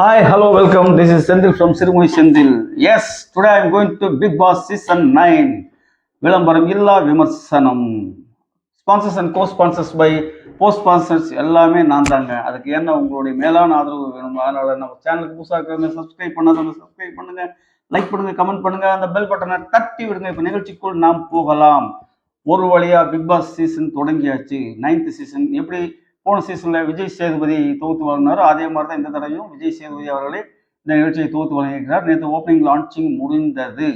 Hi, hello, welcome. This is Sendil from Sirmui Sendil. Yes, today I am going to Big Boss Season 9. விளம்பரம் இல்லா விமர்சனம். Sponsors and co sponsors by post sponsors எல்லாமே நான் தாங்க அதுக்கு என்ன உங்களுடைய மேலான ஆதரவு வேணும். அதனால நம்ம சேனலுக்கு புதுசாக இருக்கிறவங்க சப்ஸ்கிரைப் பண்ணாதவங்க சப்ஸ்கிரைப் பண்ணுங்க. லைக் பண்ணுங்க கமெண்ட் பண்ணுங்க. அந்த பெல் பட்டனை தட்டி விடுங்க. இப்போ நிகழ்ச்சிக்குள் நாம் போகலாம். ஒரு வழியாக பிக் பாஸ் சீசன் தொடங்கியாச்சு. நைன்த் சீசன் எப்படி போன சீசன்ல விஜய் சேதுபதி தொகுத்து வழங்கினாரோ அதே மாதிரி தான் இந்த தடவையும் விஜய் சேதுபதி அவர்களே இந்த நிகழ்ச்சியை தொகுத்து வழங்கியிருக்கிறார். நேற்று ஓப்பனிங் லான்ச்சிங் முடிந்தது.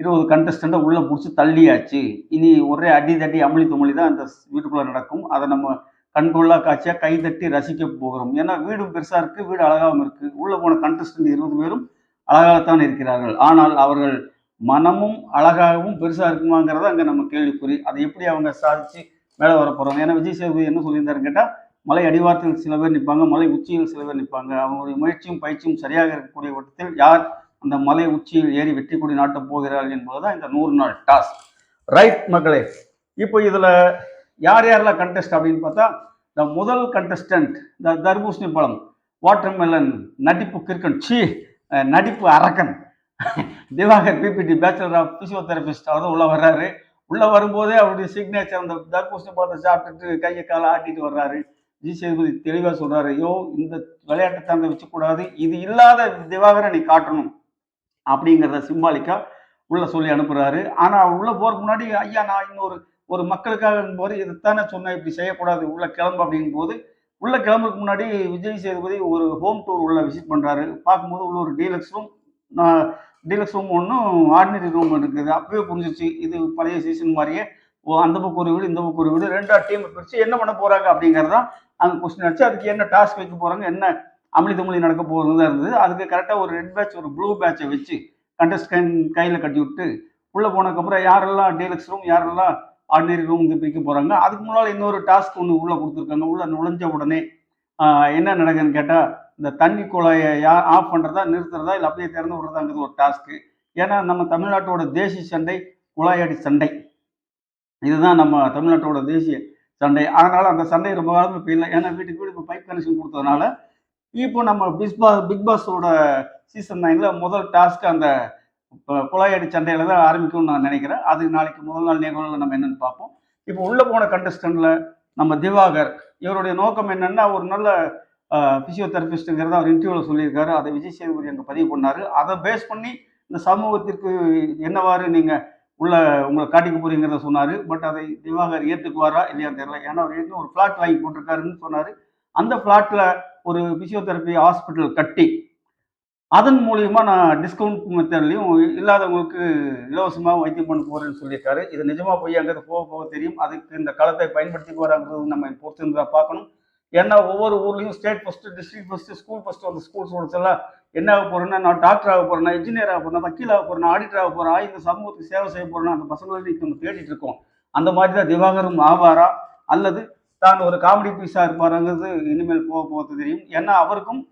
இருபது கண்டஸ்டண்ட்டை உள்ளே பிடிச்சி தள்ளியாச்சு. இனி ஒரே அடி தட்டி அமளி துமளி தான் அந்த வீட்டுக்குள்ளே நடக்கும். அதை நம்ம கண்கொள்ளா காட்சியாக கை தட்டி ரசிக்க போகிறோம். ஏன்னா வீடும் பெருசாக இருக்குது வீடு அழகாகவும் இருக்குது உள்ளே போன கண்டஸ்டன்ட் இருபது பேரும் அழகாகத்தான் இருக்கிறார்கள். ஆனால் அவர்கள் மனமும் அழகாகவும் பெருசாக இருக்குமாங்கிறத அங்கே நம்ம கேள்விக்குறி. அதை எப்படி அவங்க சாதிச்சு மேலே வர போகிறாங்க ஏன்னா விஜய் சேதுபதி என்ன சொல்லியிருந்தாருன்னு கேட்டால் மலை அடிவாரத்தில் சில பேர் நிற்பாங்க மலை உச்சியில் சில பேர் நிற்பாங்க. அவங்களுடைய முயற்சியும் பயிற்சியும் சரியாக இருக்கக்கூடிய பட்சத்தில் யார் அந்த மலை உச்சியில் ஏறி வெற்றி கொடி நாட்டப் போகிறார்கள் என்பதுதான் இந்த நூறு நாள் டாஸ்க் ரைட் மக்களே? இப்போ இதில் யார் யாரெல்லாம் கண்டெஸ்ட் அப்படின்னு பார்த்தா இந்த முதல் கண்டஸ்டன்ட் இந்த தர்பூசணி பழம் வாட்டர்மெலன் நடிப்பு கிற்கன் சி நடிப்பு அரக்கன். Diwakar BPT bachelor of physiotherapist அவர் உள்ள வர்றாரு. உள்ள வரும்போதே அவருடைய சிக்னேச்சர் அந்த தர்பூசணி பழத்தை சாப்பிட்டுட்டு கையை காலை ஆட்டிட்டு வர்றாரு. ஜி சேதுபதி தெளிவாக சொல்றாரு ஐயோ இந்த விளையாட்டை தந்தை வச்சுக்கூடாது இது இல்லாத திவாகரை நீ காட்டணும் அப்படிங்கிறத சிம்பாலிக்கா உள்ள சொல்லி அனுப்புறாரு. ஆனா உள்ள போறதுக்கு முன்னாடி ஐயா நான் இன்னொரு ஒரு மக்களுக்காக போது இதைத்தானே சொன்னேன் இப்படி செய்யக்கூடாது உள்ள கிளம்பு அப்படிங்கும் போது உள்ள கிளம்புக்கு முன்னாடி விஜய் சேதுபதி ஒரு ஹோம் டூர் உள்ள விசிட் பண்றாரு. பார்க்கும்போது உள்ள ஒரு டீலக்ஸ் ரூம் டீலக்ஸ் ரூம் ஒன்றும் ஆர்டினரி ரூம் இருக்குது. அப்பவே புரிஞ்சிச்சு இது பழைய சீசன் மாதிரியே அந்த பக்கம் ஒரு வீடு இந்த பக்கம் ஒரு வீடு ரெண்டா டீம் பிரித்து என்ன பண்ண போகிறாங்க அப்படிங்கிறதான் அங்கே கொஸ்டின் அடிச்சு அதுக்கு என்ன டாஸ்க் வைக்க போகிறாங்க என்ன அமளி தமிழி நடக்க போகிறதா இருந்தது. அதுக்கு கரெக்டாக ஒரு ரெட் பேட்ச் ஒரு ப்ளூ பேட்சை வச்சு கண்டஸ்ட் கையில் கட்டி விட்டு உள்ளே போனதுக்கப்புறம் யாரெல்லாம் டீலக்ஸ் ரூம் யாரெல்லாம் ஆர்டினரி ரூம் பிரிக்க போகிறாங்க அதுக்கு முன்னால் இன்னொரு டாஸ்க் ஒன்று உள்ளே கொடுத்துருக்காங்க. உள்ளே நுழைஞ்ச உடனே என்ன நடக்குதுன்னு கேட்டால் இந்த தண்ணி குழாயை யார் ஆஃப் பண்ணுறதா நிறுத்துறதா இல்லை அப்படியே திறந்து விடுறதாங்கிறது ஒரு டாஸ்க்கு ஏன்னா நம்ம தமிழ்நாட்டோட தேசிய சண்டை குழாயடி சண்டை. இதுதான் நம்ம தமிழ்நாட்டோட தேசிய சண்டை. அதனால் அந்த சண்டை ரொம்ப காலமாக இப்போ இல்லை. ஏன்னா வீட்டுக்கு வீடு இப்போ பைப் கனெக்ஷன் கொடுத்ததுனால இப்போ நம்ம பிக் பாஸ் பிக் பாஸோட சீசன் நைனில் முதல் டாஸ்க் அந்த குழாயடி சண்டையில் தான் ஆரம்பிக்கும்னு நான் நினைக்கிறேன். அது நாளைக்கு முதல் நாள் நிகழ்வில் நம்ம என்னென்னு பார்ப்போம். இப்போ உள்ளே போன கண்டஸ்டண்டில் நம்ம திவாகர். இவருடைய நோக்கம் என்னென்னா ஒரு நல்ல ஃபிசியோதெரபிஸ்ட்டுங்கிறத அவர் இன்டர்வியூவில் சொல்லியிருக்காரு. அதை விஜய் சேதுபதி அங்கே பதிவு பண்ணார். அதை பேஸ் பண்ணி இந்த சமூகத்திற்கு என்னவாறு நீங்கள் உள்ள உங்களை காட்டிக்க போறீங்கிறத சொன்னார். பட் அதை திவாகர் ஏற்றுக்குவாரா இல்லையா தெரியல. ஏன்னா அவர் ஏற்கனவே ஒரு ஃப்ளாட் வாங்கி போட்டிருக்காருன்னு சொன்னார். அந்த ஃப்ளாட்டில் ஒரு ஃபிசியோதெரப்பி ஹாஸ்பிட்டல் கட்டி அதன் மூலியமா நான் டிஸ்கவுண்ட் மெத்தட்லையும் இல்லாதவங்களுக்கு இலவசமாக வைத்தியம் பண்ண போறேன்னு சொல்லியிருக்காரு. இது நிஜமா போய் அங்கே போக போக தெரியும். அதுக்கு இந்த களத்தை பயன்படுத்தி போறாங்கிறது நம்ம பொறுத்து பார்க்கணும். ஏன்னா ஒவ்வொரு ஊர்லேயும் state first district first school first அந்த ஸ்கூல்ஸோட எல்லாம் என்ன ஆக போகிறேன்னா நான் டாக்டர் ஆக போறேன்னா இன்ஜினியர் ஆக போகிறேன் வக்கீல் ஆக போகிறேன் ஆடிட்டர் ஆக போகிறேன் இந்த சமூகத்துக்கு சேவை செய்ய போறேன்னா அந்த பசங்களை நம்ம தேடிட்டு இருக்கோம். அந்த மாதிரி தான் திவாகரும் ஆவாரா? அல்லது தான் ஒரு காமெடி பீஸாக இருப்பாருங்கிறது இனிமேல் போக போக தெரியும். ஏன்னா அவருக்கும்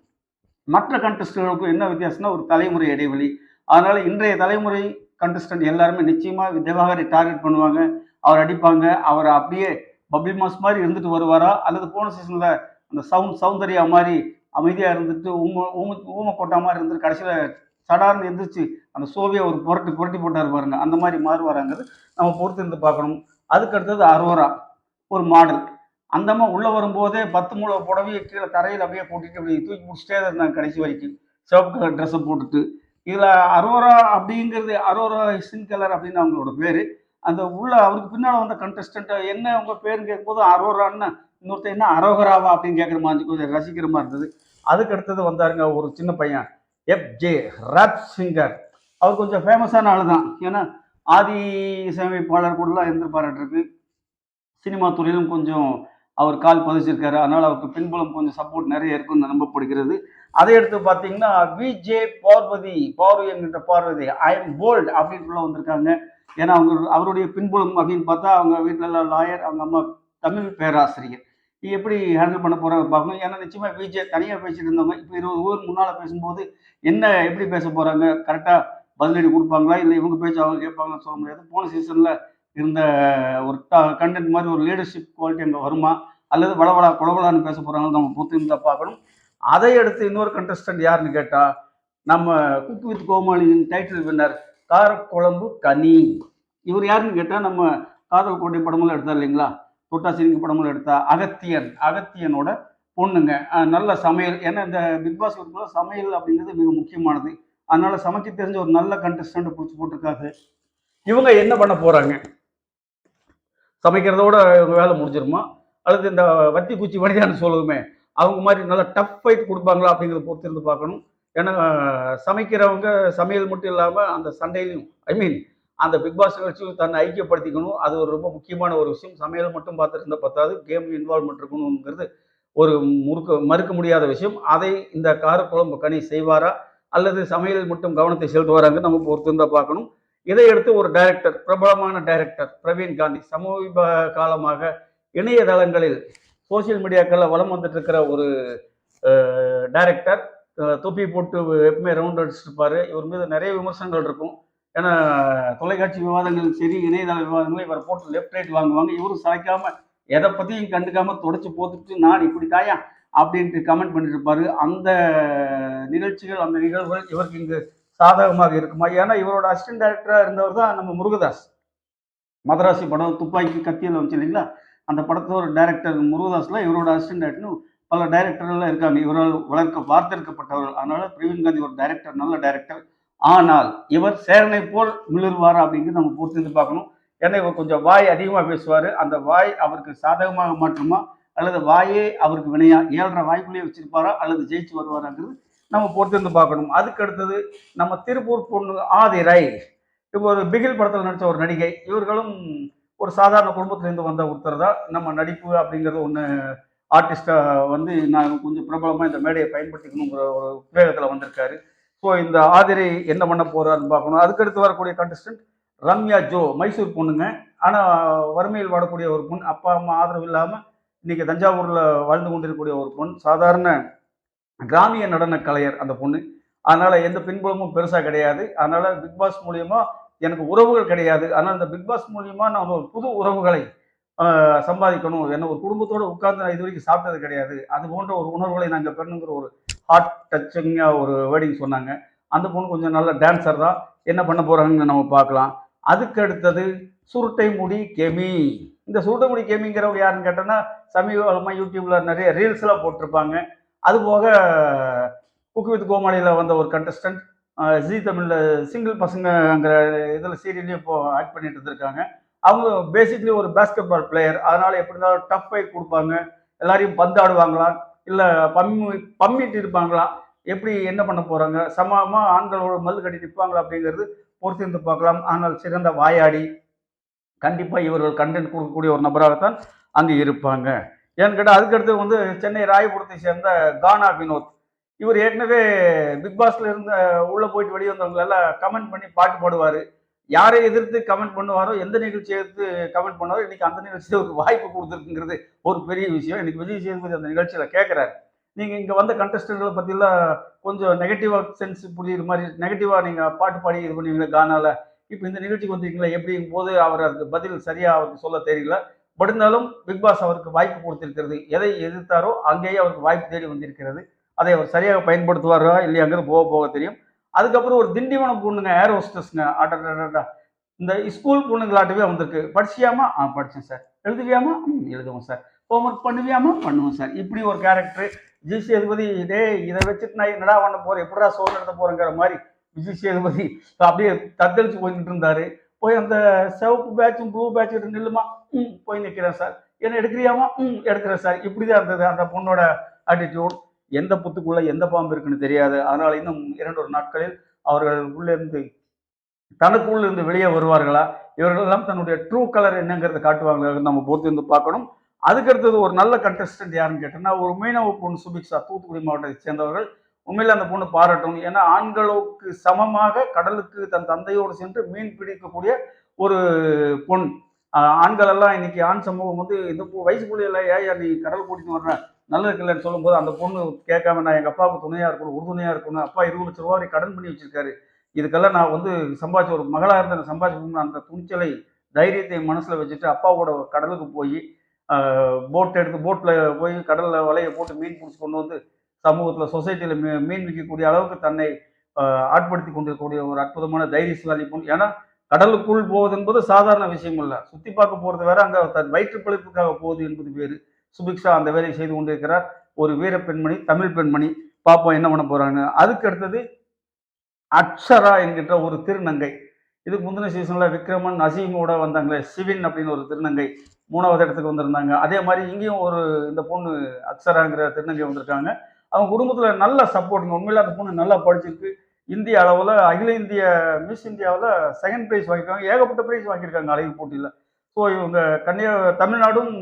மற்ற கண்டஸ்டர்களுக்கும் என்ன வித்தியாசம்னா ஒரு தலைமுறை இடைவெளி. அதனால் இன்றைய தலைமுறை கண்டஸ்டன்ட் எல்லாருமே நிச்சயமாக திவாகரை டார்கெட் பண்ணுவாங்க. அவர் அடிப்பாங்க. அவர் அப்படியே பப்ளி மாஸ் மாதிரி இருந்துட்டு வருவாரா? அல்லது போன சீசனில் அந்த சவுண்ட் சௌந்தர்யா மாதிரி அமைதியாக இருந்துட்டு ஊம ஊம ஊம கொட்டா மாதிரி இருந்துட்டு கடைசியில் சடார்னு எந்திரிச்சு அந்த சோவியை ஒரு புரட்டி புரட்டி போட்டார் பாருங்க. அந்த மாதிரி மாறுவாராங்கிறது நம்ம பொறுத்து இருந்து பார்க்கணும். அதுக்கு அடுத்தது அரோரா ஒரு மாடல். அந்த அம்மா உள்ளே வரும்போதே பத்து மூளை புடவையை கீழே தரையில் அப்படியே போட்டுட்டு அப்படி தூக்கி முடிச்சிட்டே இருந்தாங்க கடைசி வரைக்கும். சிவப்பு கலர் ட்ரெஸ்ஸை போட்டுட்டு. இதில் அரோரா அப்படிங்கிறது அரோரா சின் கலர் அப்படின்னு அவங்களோட பேர். அந்த உள்ள அவருக்கு பின்னால் வந்த கண்டஸ்டன்ட் என்ன உங்க பேருன்னு கேட்கும்போது அரோரான்னு இன்னொருத்தர் என்ன அரோகராவா அப்படின்னு கேட்குற மாதிரி கொஞ்சம் ரசிக்கிற மாதிரி இருந்தது. அதுக்கு அடுத்தது வந்தாருங்க ஒரு சின்ன பையன் எஃப் ஜே ராப் சிங்கர் அவர் கொஞ்சம் ஃபேமஸான ஆள் தான். ஏன்னா ஆதி இசையமைப்பாளர் கூடலாம் இருந்திருப்பாருக்கு சினிமா துறையிலும் கொஞ்சம் அவர் கால் பதிச்சிருக்காரு அதனால் அவருக்கு பின்புலம் கொஞ்சம் சப்போர்ட் நிறைய இருக்குன்னு நம்பப்படுகிறது. அதை எடுத்து பார்த்தீங்கன்னா விஜே பார்வதி பார்வதி என்கின்ற பார்வதி ஐ எம் போல்ட் அப்படின்னு வந்திருக்காங்க. ஏன்னா அவங்க அவருடைய பின்புலம் அப்படின்னு பார்த்தா அவங்க வீட்டில் எல்லாம் லாயர் அவங்க அம்மா தமிழ் பேராசிரியர். எப்படி ஹேண்டில் பண்ண போறாங்க பார்க்கணும் ஏன்னா நிச்சயமா விஜே தனியாக பேசிட்டு இருந்தவங்க. இப்போ இருபது ஊர் முன்னால் பேசும்போது என்ன எப்படி பேச போறாங்க? கரெக்டாக பதிலடி கொடுப்பாங்களா? இல்லை இவங்க பேச்சு அவங்க கேட்பாங்கன்னு சொல்ல முடியாது. போன சீசனில் இருந்த ஒரு கண்டென்ட் மாதிரி ஒரு லீடர்ஷிப் குவாலிட்டி அங்கே வருமா? அல்லது வளவளா குளவளான்னு பேச போகிறாங்க நம்ம பொறுத்து இருந்தால் பார்க்கணும். அதை அடுத்து இன்னொரு கண்டஸ்டன்ட் யாருன்னு கேட்டா நம்ம குக் வித் கோமாளியின் டைட்டில் வின்னர் காரக்குழம்பு கனி. இவர் யாருன்னு கேட்டா நம்ம காதல் கோட்டை படமெல்லாம் எடுத்தார் இல்லைங்களா? தொட்டா சினிக்கு படமெல்லாம் எடுத்தா அகத்தியன். அகத்தியனோட பொண்ணுங்க. நல்ல சமையல். ஏன்னா இந்த பிக் பாஸ் வீட்டுக்குள்ள சமையல் அப்படிங்கிறது மிக முக்கியமானது. அதனால சமைக்க தெரிஞ்ச ஒரு நல்ல கண்டஸ்டன்ட் பிடிச்சி போட்டிருக்காரு. இவங்க என்ன பண்ண போறாங்க? சமைக்கிறதோட இவங்க வேலை முடிஞ்சிருமா? அல்லது இந்த வத்தி குச்சி வடிதான்னு சொல்லுவோமே அவங்க மாதிரி நல்லா டஃப் ஃபைட் கொடுப்பாங்களா அப்படிங்கிறத பொறுத்து இருந்து பார்க்கணும். ஏன்னா சமைக்கிறவங்க சமையல் மட்டும் இல்லாமல் அந்த சண்டையிலையும் ஐ மீன் அந்த பிக் பாஸ் நிகழ்ச்சியும் தன்னை ஐக்கியப்படுத்திக்கணும். அது ஒரு ரொம்ப முக்கியமான ஒரு விஷயம். சமையல் மட்டும் பார்த்துட்டு இருந்தால் பத்தாது கேம் இன்வால்வ்மெண்ட் இருக்கணுங்கிறது ஒரு முறுக்க மறுக்க முடியாத விஷயம். அதை இந்த காரக்குழம்பு கனி செய்வாரா? அல்லது சமையலில் மட்டும் கவனத்தை செலுத்துவாராங்க நம்ம பொறுத்து பார்க்கணும். இதையடுத்து ஒரு டைரக்டர் பிரபலமான டைரக்டர் பிரவீன் காந்தி சமீப காலமாக இணையதளங்களில் சோசியல் மீடியாக்களில் வளம் வந்துட்டு இருக்கிற ஒரு டைரக்டர் தொப்பி போட்டு எப்பவுமே ரவுண்ட் அடிச்சிருப்பாரு இவர் மீது நிறைய விமர்சனங்கள் இருக்கும். ஏன்னா தொலைக்காட்சி விவாதங்கள் சரி இணையதள விவாதங்களும் இவர் போட்டு லெஃப்ட் ரைட் வாங்குவாங்க. இவரும் சளைக்காம எதை பற்றியும் கண்டுக்காம தொடச்சி போட்டுட்டு நான் இப்படி தாயா? அப்படின்ட்டு கமெண்ட் பண்ணிட்டு இருப்பாரு அந்த நிகழ்ச்சிகள் அந்த நிகழ்வுகள் இவருக்கு இங்கு சாதகமாக இருக்குமா? ஏன்னா இவரோட அசிஸ்டன்ட் டைரக்டராக இருந்தவர் தான் நம்ம முருகதாஸ். மதராசி படம் துப்பாக்கி கத்தியில் வந்துச்சு இல்லைங்களா? அந்த படத்தோட டைரக்டர் முருகதாஸ்ல இவரோட அசிஸ்டன்ட் டைரக்டர்னு பல டைரக்டர்கள்லாம் இருக்காங்க. இவரால் வளர்க்க வார்த்தெடுக்கப்பட்டவர்கள். அதனால பிரவீன் காந்தி ஒரு டைரக்டர் நல்ல டைரக்டர் ஆனால் இவர் சேரனை போல் மிளர்வாரா அப்படிங்கிறது நம்ம பொறுத்திருந்து பார்க்கணும். ஏன்னா இவர் கொஞ்சம் வாய் அதிகமாக பேசுவார். அந்த வாய் அவருக்கு சாதகமாக மாற்றுமா? அல்லது வாயே அவருக்கு வினையா? ஏழரை வாய்க்குள்ளேயே வச்சிருப்பாரா? அல்லது ஜெயிச்சு வருவாராங்கிறது நம்ம பொறுத்து இருந்து பார்க்கணும். அதுக்கு அடுத்தது நம்ம திருப்பூர் பொண்ணு ஆதிரை. இப்போ ஒரு பிகில் படத்தில் நடித்த ஒரு நடிகை. இவர்களும் ஒரு சாதாரண குடும்பத்திலேருந்து வந்த ஒருத்தர் தான் நம்ம நடிப்பு அப்படிங்கிறது ஒன்று ஆர்டிஸ்டாக வந்து நான் கொஞ்சம் பிரபலமாக இந்த மேடையை பயன்படுத்திக்கணுங்கிற ஒரு வேகத்தில் வந்திருக்காரு. ஸோ இந்த ஆதிரை என்ன பண்ண போகிறாருன்னு பார்க்கணும். அதுக்கடுத்து வரக்கூடிய கண்டஸ்டன்ட் ரம்யா ஜோ மைசூர் பொண்ணுங்க. ஆனால் வறுமையில் வாடக்கூடிய ஒரு பொண்ணு. அப்பா அம்மா ஆதரவு இல்லாமல் இன்றைக்கி தஞ்சாவூரில் வாழ்ந்து கொண்டிருக்கக்கூடிய ஒரு பொண் சாதாரண கிராமிய நடன கலைஞர் அந்த பொண்ணு. அதனால் எந்த பின்புலமும் பெருசாக கிடையாது. அதனால் பிக் பாஸ் மூலியமாக எனக்கு உறவுகள் கிடையாது. ஆனால் இந்த பிக் பாஸ் மூலியமா நான் ஒரு புது உறவுகளை சம்பாதிக்கணும். என்ன ஒரு குடும்பத்தோட உட்கார்ந்து நான் இது வரைக்கும் சாப்பிட்டது கிடையாது. அது போன்ற ஒரு உணர்வுகளை நாங்கள் பெறணுங்கிற ஒரு ஹார்ட் டச்சிங்காக ஒரு வேர்டிங் சொன்னாங்க. அந்த பொண்ணு கொஞ்சம் நல்ல டான்சர் தான். என்ன பண்ண போறாங்கன்னு நம்ம பார்க்கலாம். அதுக்கு அடுத்தது சுருட்டை முடி கெமி. இந்த சுருட்டை முடி கெமிங்கிறவங்க யாருன்னு கேட்டோன்னா சமீபமாக யூடியூப்பில் யூடியூப்ல நிறைய ரீல்ஸ்லாம் போட்டிருப்பாங்க. அது போக குக்கு வித் கோமாளியில் வந்த ஒரு கண்டஸ்டன்ட் ஜி தமிழில் சிங்கிள் பசங்கங்கிற இதில் சீரியல்லையும் இப்போ ஆக்ட் பண்ணிட்டு இருந்திருக்காங்க. அவங்க பேசிக்லி ஒரு பேஸ்கெட் பால் பிளேயர் அதனால எப்படி இருந்தாலும் டஃப் ஃபைட் கொடுப்பாங்க. எல்லாரையும் பந்தாடுவாங்களா? இல்லை பம்மி பம்மிட்டு இருப்பாங்களா? எப்படி என்ன பண்ண போகிறாங்க சமமாக ஆண்களோட மல்லு கட்டி நிற்பாங்களா அப்படிங்கிறது பொறுத்திருந்து பார்க்கலாம். ஆனால் சிறந்த வாயாடி கண்டிப்பாக இவர்கள் கண்டென்ட் கொடுக்கக்கூடிய ஒரு நபராகத்தான் அங்கே இருப்பாங்க. ஏன்னு கேட்டால் அதுக்கடுத்து வந்து சென்னை ராயபுரத்தை சேர்ந்த கானா வினோத். இவர் ஏற்கனவே பிக் பாஸ்ல இருந்த உள்ள போயிட்டு வெளியே வந்தவங்களெல்லாம் கமெண்ட் பண்ணி பாட்டு பாடுவார். யாரை எதிர்த்து கமெண்ட் பண்ணுவாரோ எந்த நிகழ்ச்சியை எதிர்த்து கமெண்ட் பண்ணுவாரோ இன்னைக்கு அந்த நிகழ்ச்சியில் ஒரு வாய்ப்பு கொடுத்துருக்குங்கிறது ஒரு பெரிய விஷயம். இன்னைக்கு விஜய் சேதுபதி அந்த நிகழ்ச்சியில் கேட்குறாரு நீங்கள் இங்கே வந்த கண்டஸ்டன்ட்களை பற்றிலாம் கொஞ்சம் நெகட்டிவாக சென்ஸ் புரியுற மாதிரி நெகட்டிவாக நீங்கள் பாட்டு பாடி இது பண்ணுவீங்களா கானால. இப்போ இந்த நிகழ்ச்சிக்கு வந்தீங்களா எப்படிங்கும் போது அவர் அதுக்கு பதில் சரியாக அவருக்கு சொல்ல தெரியல. பட் இருந்தாலும் பிக் பாஸ் அவருக்கு வாய்ப்பு கொடுத்திருக்கிறது. எதை எதிர்த்தாரோ அங்கேயே அவருக்கு வாய்ப்பு தேடி வந்திருக்கிறது. அதை அவர் சரியாக பயன்படுத்துவாரா இல்லையாங்கிறது போக போக தெரியும். அதுக்கப்புறம் ஒரு திண்டிவனம் பொண்ணுங்க ஏர் ஹோஸ்டஸ்ங்க ஆட்டா இந்த ஸ்கூல் பொண்ணுங்களாட்டவே வந்திருக்கு. படிச்சியாமா ஆ படித்தேன் சார் எழுதுவியாமா ம் எழுதுவோம் சார் ஹோம்ஒர்க் பண்ணுவியாமா பண்ணுவோம் சார் இப்படி ஒரு கேரக்டர் விஜய் சேதுபதி இதே இதை வச்சுட்டு நான் என்னடா பண்ண போகிறேன் எப்படா சோறு நடத்த போகிறேங்கிற மாதிரி விஜய் சேதுபதி அப்படியே தத்தளிச்சு போய்கிட்டு இருந்தாரு. போய் அந்த சிவப்பு பேட்சும் ப்ளூ பேட்ச் நில்லுமா? ம் போய் நிற்கிறேன் சார் என்ன எடுக்கிறியாமா ம் எடுக்கிறேன் சார் இப்படி தான் இருந்தது அந்த பொண்ணோட ஆட்டிடியூட் எந்த புத்துக்குள்ள எந்த பாம்பு இருக்குன்னு தெரியாது. அதனால இன்னும் இரண்டொரு நாட்களில் அவர்கள் உள்ளே இருந்து தனக்குள்ள இருந்து வெளியே வருவார்களா? இவர்கள் எல்லாம் தன்னுடைய ட்ரூ கலர் என்னங்கிறத காட்டுவாங்க நம்ம பொறுத்து இருந்து பார்க்கணும். அதுக்கு அடுத்தது ஒரு நல்ல கண்டஸ்டன்ட் யாருன்னு கேட்டோம்னா ஒரு மீனவ பொண்ணு சுபிக்ஷா தூத்துக்குடி மாவட்டத்தை சேர்ந்தவர்கள். உண்மையில் அந்த பொண்ணு பாராட்டணும் ஏன்னா ஆண்களுக்கு சமமாக கடலுக்கு தன் தந்தையோடு சென்று மீன் பிடிக்கக்கூடிய ஒரு பொண் ஆண்களெல்லாம் ஆண்கள் எல்லாம் இன்னைக்கு ஆண் சமூகம் வந்து இந்த பு- வயசு ஏன் நீ கடல் கூட்டிட்டு வர்ற? நல்லது இல்லைன்னு சொல்லும்போது அந்த பொண்ணு கேட்காம நான் எங்கள் அப்பாவுக்கு துணையாக இருக்கணும் உறுதுணையாக இருக்கணும் அப்பா இருபது லட்ச ரூபா கடன் பண்ணி வச்சிருக்காரு. இதுக்கெல்லாம் நான் வந்து சம்பாதிச்ச ஒரு மகளாக இருந்த சம்பாதிச்சு அந்த துணிச்சலை தைரியத்தை மனசில் வச்சுட்டு அப்பாவோட கடலுக்கு போய் போட் எடுத்து போட்டில் போய் கடலில் வலையை போட்டு மீன் பிடிச்சி கொண்டு வந்து சமூகத்தில் சொசைட்டியில் மீ மீன் விற்கக்கூடிய அளவுக்கு தன்னை ஆட்படுத்தி கொண்டிருக்கக்கூடிய ஒரு அற்புதமான தைரியசாலி பொண்ணு. ஏன்னா கடலுக்குள் போவது என்பது சாதாரண விஷயம் இல்லை சுற்றி பார்க்க போகிறது வேற அங்கே தன் வயிற்று பிழைப்புக்காக போகுது என்பது வேறு. சுபிக்ஷா அந்த வேலையை செய்து கொண்டிருக்கிறார். ஒரு வீர பெண்மணி தமிழ் பெண்மணி. பாப்போம் என்ன பண்ண போறாங்க அதுக்கு அடுத்தது அக்ஷரா என்கின்ற ஒரு திருநங்கை. இதுக்கு முந்தின சீசன்ல விக்ரமன் அசீமோட வந்தாங்களே சிவின் அப்படின்னு ஒரு திருநங்கை மூணாவது இடத்துக்கு வந்திருந்தாங்க. அதே மாதிரி இங்கேயும் ஒரு இந்த பொண்ணு அக்ஷராங்கிற திருநங்கை வந்திருக்காங்க. அவங்க குடும்பத்துல நல்ல சப்போர்ட்டுங்க உண்மையில அந்த பொண்ணு நல்லா படிச்சிருக்கு. இந்திய அளவில் அகில இந்திய மிஸ் இந்தியாவில் செகண்ட் ப்ரைஸ் வாங்கியிருக்காங்க. ஏகப்பட்ட ப்ரைஸ் வாங்கியிருக்காங்க அழகு போட்டியில். ஸோ இவங்க கன்னியா தமிழ்நாடும்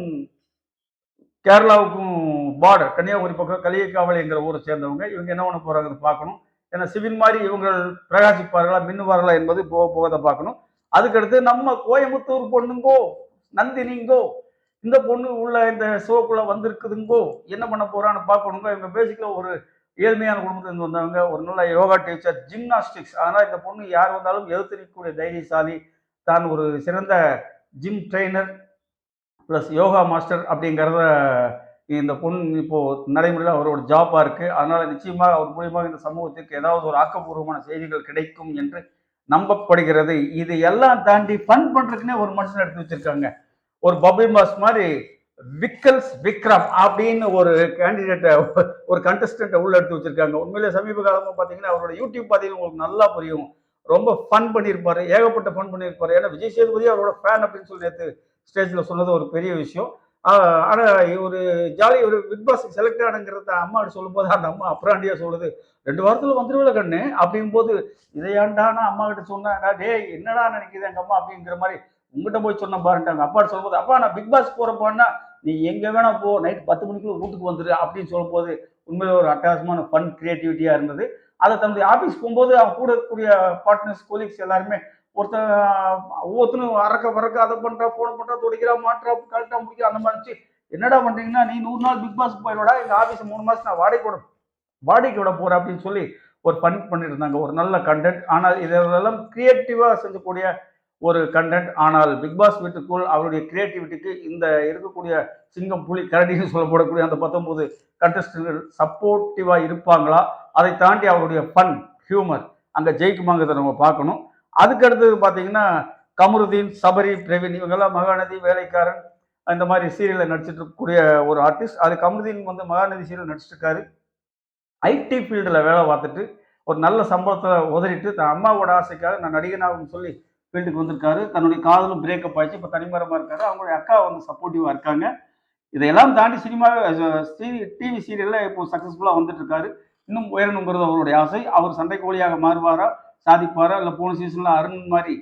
கேரளாவுக்கும் பார்டர் கன்னியாகுமரி பக்கம் கலியக்காவலைங்கிற ஊரை சேர்ந்தவங்க இவங்க என்ன பண்ண போறாங்கன்னு பார்க்கணும். ஏன்னா சிவில் மாதிரி இவங்க பிரகாசிப்பார்களா மின்னுவார்களா என்பது போக போக தான் பார்க்கணும். அதுக்கடுத்து நம்ம கோயம்புத்தூர் பொண்ணுங்கோ நந்தினிங்கோ இந்த பொண்ணு உள்ள இந்த ஷோக்குள்ள வந்திருக்குதுங்கோ என்ன பண்ண போறான்னு பார்க்கணுங்க. இவங்க பேசிக்கலாக ஒரு ஏழ்மையான குடும்பத்திலிருந்து வந்தவங்க ஒரு நல்ல யோகா டீச்சர் ஜிம்னாஸ்டிக்ஸ் அதனால் இந்த பொண்ணு யார் வந்தாலும் எழுத்து நிற்கக்கூடிய தைரியசாலி தான் ஒரு சிறந்த gym trainer plus yoga master அப்படிங்கிறத இந்த பொண்ணு இப்போ நடைமுறையில் அவரோட ஜாப்பாக இருக்குது அதனால் நிச்சயமாக அவர் மூலியமாக இந்த சமூகத்திற்கு ஏதாவது ஒரு ஆக்கப்பூர்வமான செய்திகள் கிடைக்கும் என்று நம்பப்படுகிறது. இது எல்லாம் தாண்டி ஃபன் பண்றதுக்குன்னே ஒரு மனுஷன் எடுத்து வச்சுருக்காங்க. ஒரு பபிள் மாஸ் மாதிரி விக்கல்ஸ் விக்ரம் அப்படின்னு ஒரு கேண்டிடேட்டை ஒரு கண்டஸ்டண்ட்டை உள்ள எடுத்து வச்சுருக்காங்க. உண்மையிலே சமீப காலமாக பார்த்தீங்கன்னா அவரோட யூடியூப் பார்த்தீங்கன்னா உங்களுக்கு நல்லா புரியும். ரொம்ப ஃபன் பண்ணியிருப்பார். ஏகப்பட்ட ஃபன் பண்ணியிருப்பாரு. ஏன்னா விஜய் சேதுபதி அவரோட ஃபேன் அப்படின்னு சொல்லி நேற்று ஸ்டேஜில் சொன்னது ஒரு பெரிய விஷயம். ஆனால் ஒரு ஜாலி ஒரு பிக் பாஸ் செலக்ட் ஆனங்கிறத அம்மா சொல்லும்போது அந்த அம்மா அப்புறாண்டியா சொல்லுது ரெண்டு வாரத்தில் வந்துருவில கண்ணு அப்படிங்கும் போது இதையாண்டா நான் அம்மா கிட்ட சொன்னேன்? டேய் என்னடா நினைக்கிது எங்கள் அம்மா? அப்படிங்கிற மாதிரி உங்ககிட்ட போய் சொன்ன பாருட்டாங்க அப்பா சொல்லும்போது அப்பா நான் பிக் பாஸ் போகிறப்பான்னா நீ எங்கே வேணா போ நைட் பத்து மணிக்குள்ள வீட்டுக்கு வந்துடு அப்படின்னு சொல்லும்போது உண்மையில ஒரு அட்டகாசமான ஃபன் கிரியேட்டிவிட்டியாக இருந்தது. அதை தன்னுடைய ஆஃபீஸ் போகும்போது அவன் கூட இருக்கக்கூடிய பார்ட்னர்ஸ் கொலீக்ஸ் எல்லாருமே ஒருத்தன் ஒவ்வொருத்தனும் அறக்க பறக்க அதை பண்ணுறா ஃபோன் பண்ணுறா துடைக்கிறா மாற்றா கரெக்டாக முடிக்கிற அந்த மாதிரி இருந்துச்சு. என்னடா பண்ணுறீங்கன்னா நீ நூறு நாள் பிக் பாஸ் போயிடா எங்கள் ஆஃபீஸ் மூணு மாதம் நான் வாடகை விட வாடகைக்கு விட போகிறேன் அப்படின்னு சொல்லி ஒரு ஃபன் பண்ணியிருந்தாங்க. ஒரு நல்ல கண்டென்ட் ஆனால் இதெல்லாம் க்ரியேட்டிவாக செஞ்சக்கூடிய ஒரு கண்டென்ட் ஆனால் பிக் பாஸ் வீட்டுக்குள் அவருடைய கிரியேட்டிவிட்டிக்கு இந்த இருக்கக்கூடிய சிங்கம் புலி கரடின்னு சொல்லப்படக்கூடிய அந்த பத்தொன்பது கண்டஸ்டன்ட்கள் சப்போர்ட்டிவாக இருப்பாங்களா? அதை தாண்டி அவருடைய ஃபன் ஹியூமர் அங்கே ஜெயிக்குமாங்கிறத நம்ம பார்க்கணும். அதுக்கு அடுத்தது பார்த்தீங்கன்னா கமருதீன் சபரி பிரவீன் இவங்கெல்லாம் மகாநதி வேலைக்காரன். இந்த மாதிரி சீரியலில் நடிச்சிட்டு இருக்கக்கூடிய ஒரு ஆர்டிஸ்ட் அது கமருதீன் வந்து மகாநதி சீரியல் நடிச்சிருக்காரு ஐடி ஃபீல்டில் வேலை பார்த்துட்டு ஒரு நல்ல சம்பளத்தில் உதறிட்டு தன் அம்மாவோட ஆசைக்காக நான் நடிகனாகும் சொல்லி ஃபீல்டுக்கு வந்திருக்காரு. தன்னுடைய காதலும் பிரேக்கப் ஆயிடுச்சு. இப்போ தனிமரமாக இருக்காரு. அவங்களுடைய அக்கா வந்து சப்போர்ட்டிவாக இருக்காங்க. இதையெல்லாம் தாண்டி சினிமாவே டிவி சீரியலில் இப்போ சக்ஸஸ்ஃபுல்லாக வந்துட்டு இருக்காரு இன்னும் உயரணுங்கிறது அவருடைய ஆசை. அவர் சண்டைக்கோழியாக மாறுவாரா? சாதிப்பாரா இல்லை போன சீசனில் அருண் மாதிரி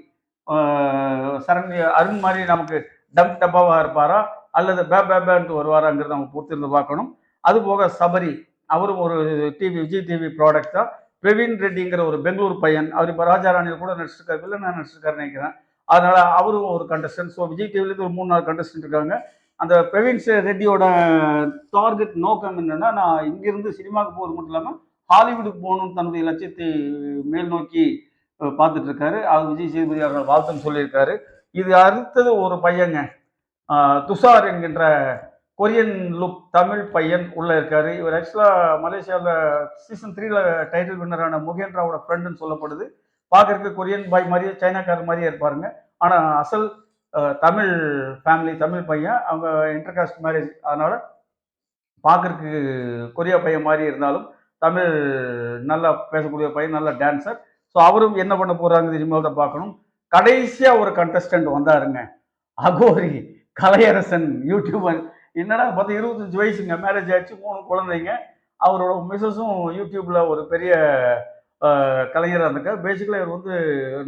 சரண் அருண் மாதிரி நமக்கு டம் டப்பாவாக இருப்பாரா? அல்லது பே பே பேன்ட்டு வருவாராங்கிறத நம்ம பொறுத்திருந்து பார்க்கணும். அது போக சபரி அவரும் ஒரு டிவி விஜய் டிவி ப்ராடக்ட் தான். பிரவீன் ரெட்டிங்கிற ஒரு பெங்களூர் பையன் அவர் இப்போ ராஜாராணியில் கூட நடிச்சிருக்காரு. நான் நடிச்சிருக்காருன்னு நினைக்கிறேன். அதனால் அவரும் ஒரு கண்டஸ்டன்ட் ஸோ விஜய் டிவிலேருந்து ஒரு மூணு நாலு கண்டஸ்டன்ட் இருக்காங்க. அந்த பிரவீன் ரெட்டியோட டார்கெட் நோக்கம் என்னென்னா நான் இங்கேருந்து சினிமாவுக்கு போகிறது மட்டும் இல்லாமல் ஹாலிவுட்டுக்கு போகணும்னு தன்னுடைய லட்சியத்தை மேல் நோக்கி பார்த்துட்டு இருக்காரு அவர் விஜய் சேதுபதி அவர்கள் வாழ்த்துன்னு சொல்லியிருக்காரு. இது அடுத்தது ஒரு பையங்க. துஷார் என்கின்ற கொரியன் லுக் தமிழ் பையன் உள்ளே இருக்காரு. இவர் ஆக்சுவலாக மலேசியாவில் சீசன் த்ரீல டைட்டில் வின்னரான முகேந்திராவோட ஃப்ரெண்டுன்னு சொல்லப்படுது. பார்க்கறதுக்கு கொரியன் பாய் மாதிரியே சைனாக்காரர் மாதிரியே இருப்பாருங்க. ஆனால் அசல் தமிழ் ஃபேமிலி தமிழ் பையன். அவங்க இன்டர்காஸ்ட் மேரேஜ் அதனால் பார்க்கறதுக்கு கொரியா பையன் மாதிரி இருந்தாலும் தமிழ் நல்லா பேசக்கூடிய பையன் நல்ல டான்சர் ஸோ அவரும் என்ன பண்ண போகிறாங்க இனிமேல் தான் பார்க்கணும். கடைசியாக ஒரு கண்டஸ்டன்ட் வந்தாருங்க. அகோரி கலையரசன் யூடியூபர் என்னடா பார்த்தா இருபத்தஞ்சு வயசுங்க. மேரேஜ் ஆயிடுச்சு மூணு குழந்தைங்க. அவரோட மிஸ்ஸஸும் யூடியூப்பில் ஒரு பெரிய கலைஞராக இருந்திருக்கார் பேசிக்கலாக இவர் வந்து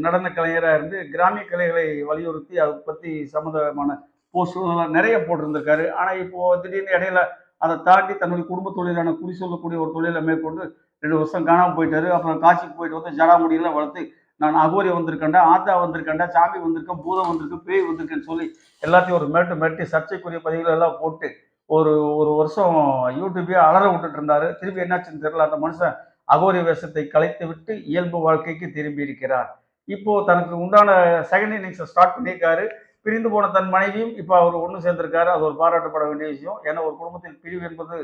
நடன கலைஞராக இருந்து கிராமிய கலைகளை வலியுறுத்தி அதை பற்றி சம்மந்தமான போஸ்ட்லாம் நிறைய போட்டிருந்திருக்காரு. ஆனால் இப்போது திடீர்னு இடையில அதை தாண்டி தன்னுடைய குடும்ப தொழிலான குறி சொல்லக்கூடிய ஒரு தொழிலை மேற்கொண்டு ரெண்டு வருஷம் காணாமல் போயிட்டாரு. அப்புறம் காசிக்கு போயிட்டு வந்து ஜடாமுடியெல்லாம் வளர்த்து நான் அகோரி வந்திருக்கேன்டா ஆத்தா வந்திருக்கேன்டா சாமி வந்திருக்கேன் பூதம் வந்திருக்கு பேய் வந்திருக்கேன்னு சொல்லி எல்லாத்தையும் ஒரு மிரட்டு மிரட்டி சர்ச்சைக்குரிய பதிவுகள் எல்லாம் போட்டு ஒரு ஒரு வருஷம் யூடியூபே அலற விட்டுட்டு இருந்தாரு. திருப்பி என்னாச்சுன்னு தெரியல. அந்த மனுஷன் அகோரி வேஷத்தை கலைத்து விட்டு இயல்பு வாழ்க்கைக்கு திரும்பி இருக்கிறார். இப்போ தனக்கு உண்டான செகண்ட் இன்னிங்ஸை ஸ்டார்ட் பண்ணியிருக்காரு. பிரிந்து போன தன் மனைவியும் இப்போ அவர் ஒன்று சேர்ந்திருக்காரு. அது ஒரு பாராட்டப்பட வேண்டிய விஷயம். ஏன்னா ஒரு குடும்பத்தில் பிரிவு என்பது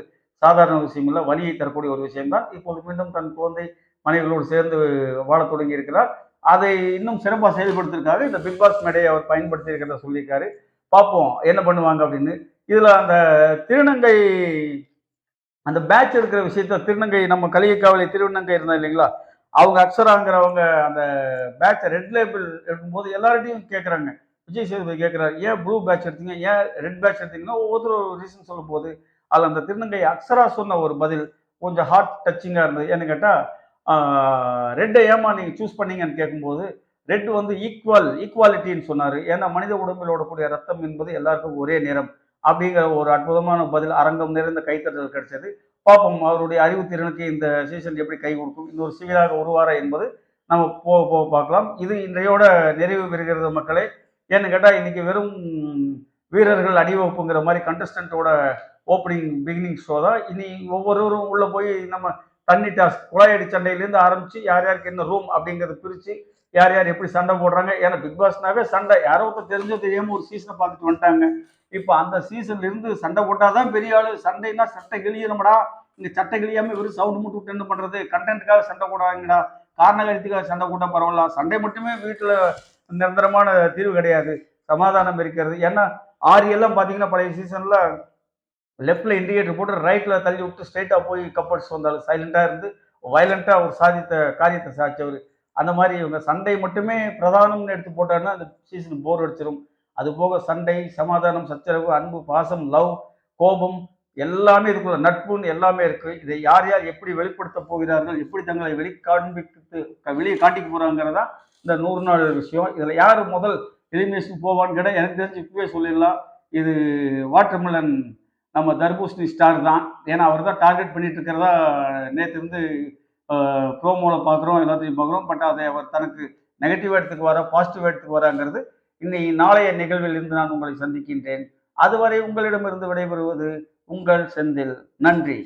சாதாரண விஷயம் இல்லை. வலியை தரக்கூடிய ஒரு விஷயம்தான் இப்போது மீண்டும் தன் குழந்தை மனைவிகளோடு சேர்ந்து வாழத் தொடங்கி இருக்கிறார். அதை இன்னும் சிறப்பாக செயல்படுத்திருக்காரு இந்த பிக் பாஸ் மேடையை அவர் பயன்படுத்தி இருக்கிறத சொல்லியிருக்காரு. பார்ப்போம் என்ன பண்ணுவாங்க அப்படின்னு. இதில் அந்த திருநங்கை அந்த பேட்ச் இருக்கிற விஷயத்த திருநங்கை நம்ம கலிகைக்காவலை திருநங்கை இருந்தா இல்லைங்களா? அவங்க அக்ஷராங்கிறவங்க அந்த பேட்சை ரெட் லேபிள் எடுக்கும்போது எல்லார்ட்டையும் கேட்குறாங்க விஜய் சேதுபதி கேட்குறாரு ஏன் ப்ளூ பேட்ச் எடுத்தீங்க? ஏன் ரெட் பேட்ச் எடுத்தீங்கன்னா? ஒவ்வொருத்தரும் ஒரு ரீசன் சொல்லும் போது அதில் அந்த திருநங்கை அக்ஸரா சொன்ன ஒரு பதில் கொஞ்சம் ஹார்ட் டச்சிங்காக இருந்தது. ஏன்னு கேட்டால் ரெட்டை ஏமா நீங்கள் சூஸ் பண்ணீங்கன்னு கேட்கும்போது ரெட் வந்து ஈக்குவல் ஈக்குவாலிட்டின்னு சொன்னார். ஏன்னா மனித உடம்பில் ஓடக்கூடிய ரத்தம் என்பது எல்லாருக்கும் ஒரே நிறம் அப்படிங்கிற ஒரு அற்புதமான பதில் அரங்கம் நிறைந்த கைத்தட்டல் கிடைச்சது. பார்ப்போம் அவருடைய அறிவுத்திறனுக்கு இந்த சீசன் எப்படி கை கொடுக்கும்? இன்னொரு சிவிலாக உருவாரா என்பது நம்ம போக போக பார்க்கலாம். இது இன்றையோட நிறைவு பெறுகிறது மக்களே. ஏன்னு கேட்டால் இன்னைக்கு வெறும் வீரர்கள் அணிவகுப்புங்கிற மாதிரி கண்டஸ்டண்ட்டோட ஓப்பனிங் பிகினிங் ஷோ தான். இனி ஒவ்வொருவரும் உள்ளே போய் நம்ம தண்ணி டாஸ் குழாயடி சண்டையிலேருந்து ஆரம்பித்து யார் யாருக்கு என்ன ரூம் அப்படிங்கிறத பிரித்து யார் யார் எப்படி சண்டை போடுறாங்க ஏன்னா பிக் பாஸ்னாவே சண்டை. யாரோ ஒருத்தர் தெரிஞ்சோ தெரியாமல் ஒரு சீசனை பார்த்துட்டு வந்துட்டாங்க. இப்போ அந்த சீசன்ல இருந்து சண்டை போட்டாதான் பெரிய ஆள் சண்டைனா சட்டை கிளியணும்டா இங்கே சட்டை கிளியாமல் வெறும் சவுண்ட் மட்டும் விட்டு என்ன பண்ணுறது கண்டென்ட்டுக்காக சண்டை போடுறாங்கடா. காரண கருத்துக்காக சண்டை போட்டால் பரவாயில்ல. சண்டை மட்டுமே வீட்டில் நிரந்தரமான தீர்வு கிடையாது. சமாதானம் இருக்கிறது. ஏன்னா ஆரி எல்லாம் பார்த்தீங்கன்னா பழைய சீசனில் லெஃப்டில் இண்டிகேட்டர் போட்டு ரைட்டில் தள்ளி விட்டு ஸ்ட்ரைட்டாக போய் கப்பல்ஸ் வந்தாலும் சைலண்ட்டாக இருந்து வயலண்ட்டாக அவர் சாதித்த காரியத்தை சாதித்தவர் அந்த மாதிரி இவங்க சண்டை மட்டுமே பிரதானம்னு எடுத்து போட்டாருன்னா அந்த சீசன் போர் அடிச்சிடும் அது போக சண்டை சமாதானம் சச்சரவு அன்பு பாசம் லவ் கோபம் எல்லாமே இருக்குள்ள நட்புன்னு எல்லாமே இருக்கு. இதை யார் யார் எப்படி வெளிப்படுத்த போகிறார்கள் எப்படி தங்களை வெளிக்காண்பித்து வெளியே காட்டிக்க போறாங்கிறதா இந்த நூறு நாள் விஷயம். இதில் யார் முதல் எலிமினேஷன் போவான்னு கேட்டால் எனக்கு தெரிஞ்சு இப்பவே சொல்லிடலாம். இது வாட்டர்மிலன் நம்ம தர்பூஷணி ஸ்டார் தான். ஏன்னா அவர் தான் டார்கெட் பண்ணிட்டு இருக்கிறதா நேற்று இருந்து ப்ரோமோவில் பார்க்குறோம் எல்லாத்தையும் பார்க்குறோம் பட் அதை அவர் தனக்கு நெகட்டிவ் எடுத்துக்கு வர பாசிட்டிவ் எடுத்துக்கு வராங்கிறது இன்னை நாளைய நிகழ்வில் இருந்து நான் உங்களை சந்திக்கின்றேன். அதுவரை உங்களிடமிருந்து விடைபெறுவது உங்கள் செந்தில். நன்றி.